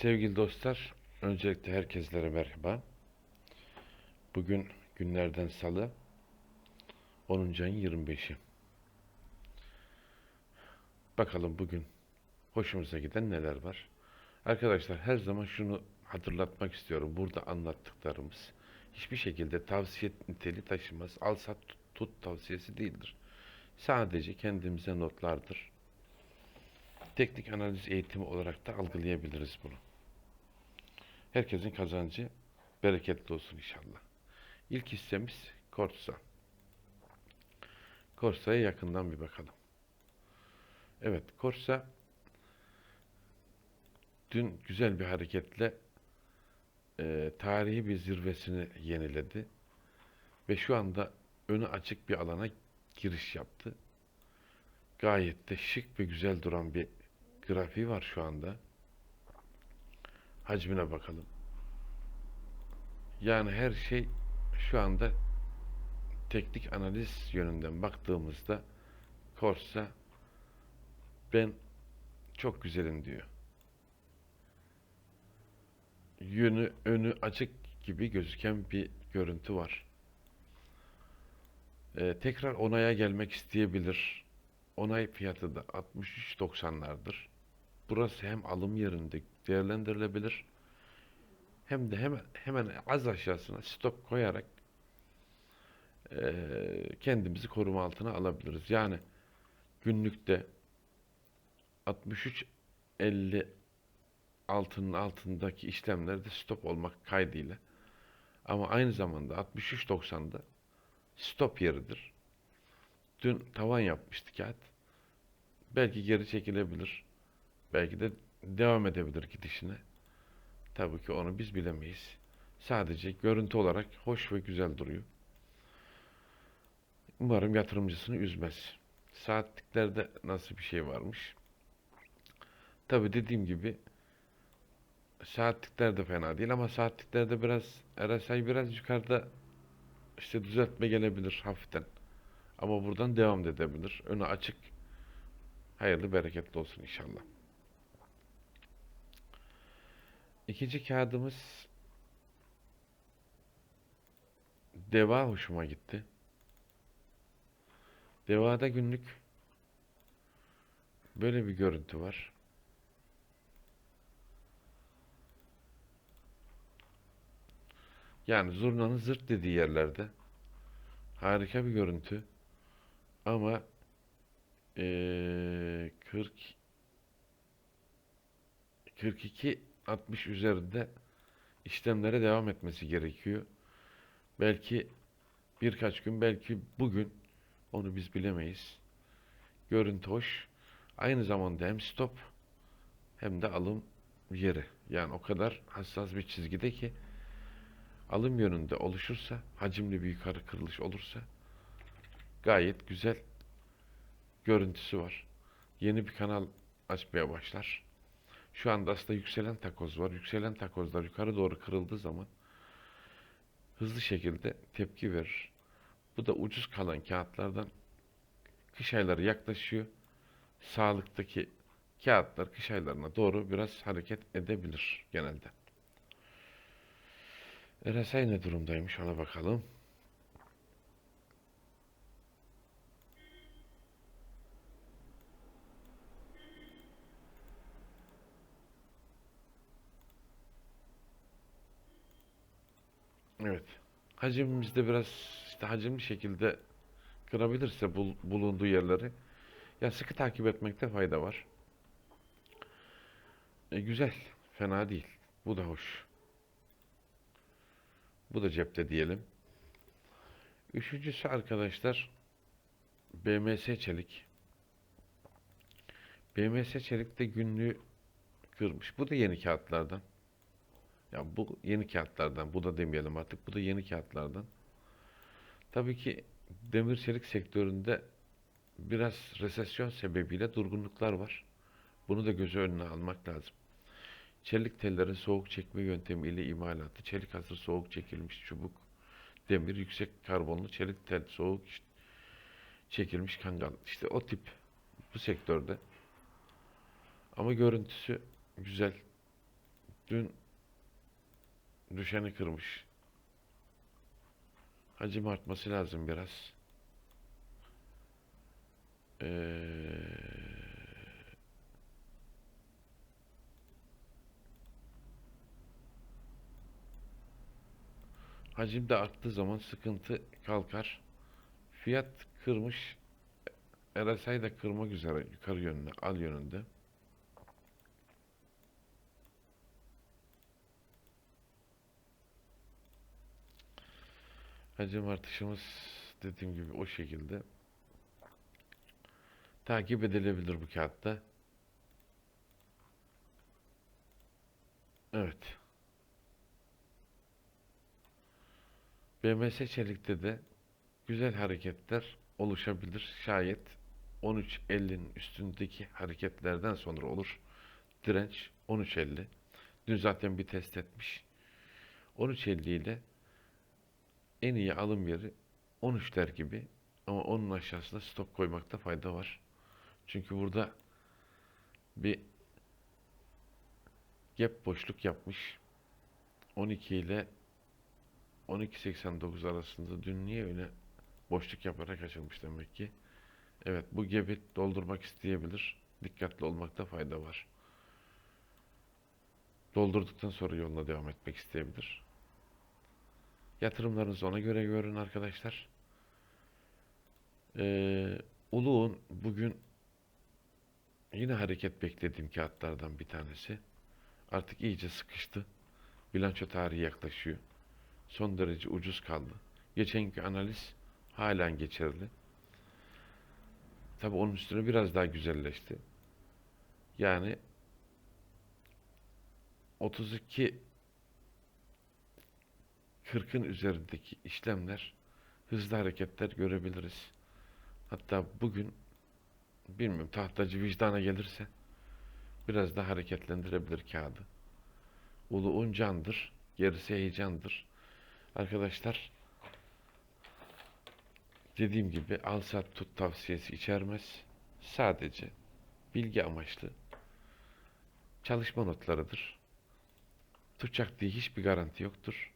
Sevgili dostlar, öncelikle herkeslere merhaba. Bugün günlerden salı, 10. ayın 25'i. Bakalım bugün hoşumuza giden neler var. Arkadaşlar her zaman şunu hatırlatmak istiyorum. Burada anlattıklarımız hiçbir şekilde tavsiye niteliği taşımaz. Al sat tut, tavsiyesi değildir. Sadece kendimize notlardır. Teknik analiz eğitimi olarak da algılayabiliriz bunu. Herkesin kazancı bereketli olsun inşallah. İlk hissemiz Korsa. Korsa'ya yakından bir bakalım. Evet, Korsa dün güzel bir hareketle e, tarihi bir zirvesini yeniledi ve şu anda önü açık bir alana giriş yaptı. Gayet de şık ve güzel duran bir grafiği var şu anda. Hacmine bakalım. Yani her şey şu anda teknik analiz yönünden baktığımızda Korsa ben çok güzelim diyor. Yönü önü açık gibi gözüken bir görüntü var. Ee, tekrar onaya gelmek isteyebilir. Onay fiyatı da 63.90'lardır. Burası hem alım yerinde değerlendirilebilir hem de hemen hemen az aşağısına stop koyarak eee, kendimizi koruma altına alabiliriz. Yani günlükte 63.50 altının altındaki işlemlerde stop olmak kaydıyla ama aynı zamanda 63.90'da stop yeridir. Dün tavan yapmıştı kağıt. Belki geri çekilebilir. Belki de devam edebilir gidişine. Tabii ki onu biz bilemeyiz. Sadece görüntü olarak hoş ve güzel duruyor. Umarım yatırımcısını üzmez. Saatliklerde nasıl bir şey varmış? Tabii dediğim gibi saatlikler de fena değil ama saatliklerde biraz RSI biraz yukarıda işte düzeltme gelebilir hafiften. Ama buradan devam edebilir. Önü açık. Hayırlı bereketli olsun inşallah. İkinci kağıdımız Deva hoşuma gitti. Deva'da günlük böyle bir görüntü var. Yani zurnanın zırt dediği yerlerde harika bir görüntü. Ama eee 40 42 60 üzerinde işlemlere devam etmesi gerekiyor. Belki birkaç gün, belki bugün onu biz bilemeyiz. Görüntü hoş. Aynı zamanda hem stop hem de alım yeri. Yani o kadar hassas bir çizgide ki alım yönünde oluşursa, hacimli bir yukarı kırılış olursa gayet güzel görüntüsü var. Yeni bir kanal açmaya başlar. Şu anda aslında yükselen takoz var. Yükselen takozlar yukarı doğru kırıldığı zaman hızlı şekilde tepki verir. Bu da ucuz kalan kağıtlardan kış ayları yaklaşıyor. Sağlıktaki kağıtlar kış aylarına doğru biraz hareket edebilir genelde. RSI ne durumdaymış ona bakalım. Evet. Hacimimizde biraz işte hacimli şekilde kırabilirse bul- bulunduğu yerleri ya sıkı takip etmekte fayda var. E, güzel. Fena değil. Bu da hoş. Bu da cepte diyelim. Üçüncüsü arkadaşlar BMS Çelik. BMS Çelik de günlüğü kırmış. Bu da yeni kağıtlardan. Ya bu yeni kağıtlardan, bu da demeyelim artık, bu da yeni kağıtlardan. Tabii ki demir çelik sektöründe biraz resesyon sebebiyle durgunluklar var. Bunu da göz önüne almak lazım. Çelik tellerin soğuk çekme yöntemi ile imalatı, çelik hasır soğuk çekilmiş çubuk, demir yüksek karbonlu çelik tel soğuk çekilmiş kangal. İşte o tip bu sektörde. Ama görüntüsü güzel. dün düşeni kırmış. Hacim artması lazım biraz. Ee, hacim de arttığı zaman sıkıntı kalkar. Fiyat kırmış. RSI de kırmak üzere yukarı yönde, al yönünde. Hacim artışımız dediğim gibi o şekilde takip edilebilir bu kağıtta. Evet. BMS çelikte de güzel hareketler oluşabilir. Şayet 13.50'nin üstündeki hareketlerden sonra olur. Direnç 13.50. Dün zaten bir test etmiş. 13.50 ile en iyi alım yeri 13'ler gibi ama onun aşağısında stop koymakta fayda var. Çünkü burada bir gap boşluk yapmış. 12 ile 12.89 arasında dün niye öyle boşluk yaparak açılmış demek ki. Evet bu gap'i doldurmak isteyebilir. Dikkatli olmakta fayda var. Doldurduktan sonra yoluna devam etmek isteyebilir. Yatırımlarınızı ona göre görün arkadaşlar. Ee, Uluğun bugün yine hareket beklediğim kağıtlardan bir tanesi. Artık iyice sıkıştı. Bilanço tarihi yaklaşıyor. Son derece ucuz kaldı. Geçenki analiz halen geçerli. Tabi onun üstüne biraz daha güzelleşti. Yani 32 40'ın üzerindeki işlemler hızlı hareketler görebiliriz. Hatta bugün bilmiyorum tahtacı vicdana gelirse biraz da hareketlendirebilir kağıdı. Ulu candır, gerisi heyecandır. Arkadaşlar dediğim gibi al sat tut tavsiyesi içermez. Sadece bilgi amaçlı çalışma notlarıdır. Tutacak diye hiçbir garanti yoktur.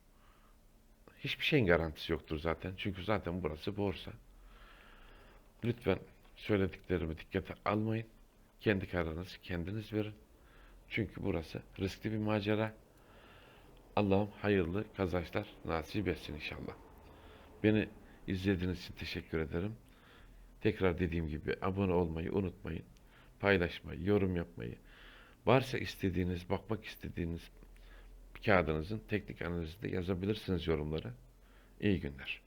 Hiçbir şeyin garantisi yoktur zaten. Çünkü zaten burası borsa. Lütfen söylediklerimi dikkate almayın. Kendi kararınızı kendiniz verin. Çünkü burası riskli bir macera. Allah'ım hayırlı kazançlar nasip etsin inşallah. Beni izlediğiniz için teşekkür ederim. Tekrar dediğim gibi abone olmayı unutmayın. Paylaşmayı, yorum yapmayı. Varsa istediğiniz, bakmak istediğiniz kağıdınızın teknik analizinde yazabilirsiniz yorumlara. İyi günler.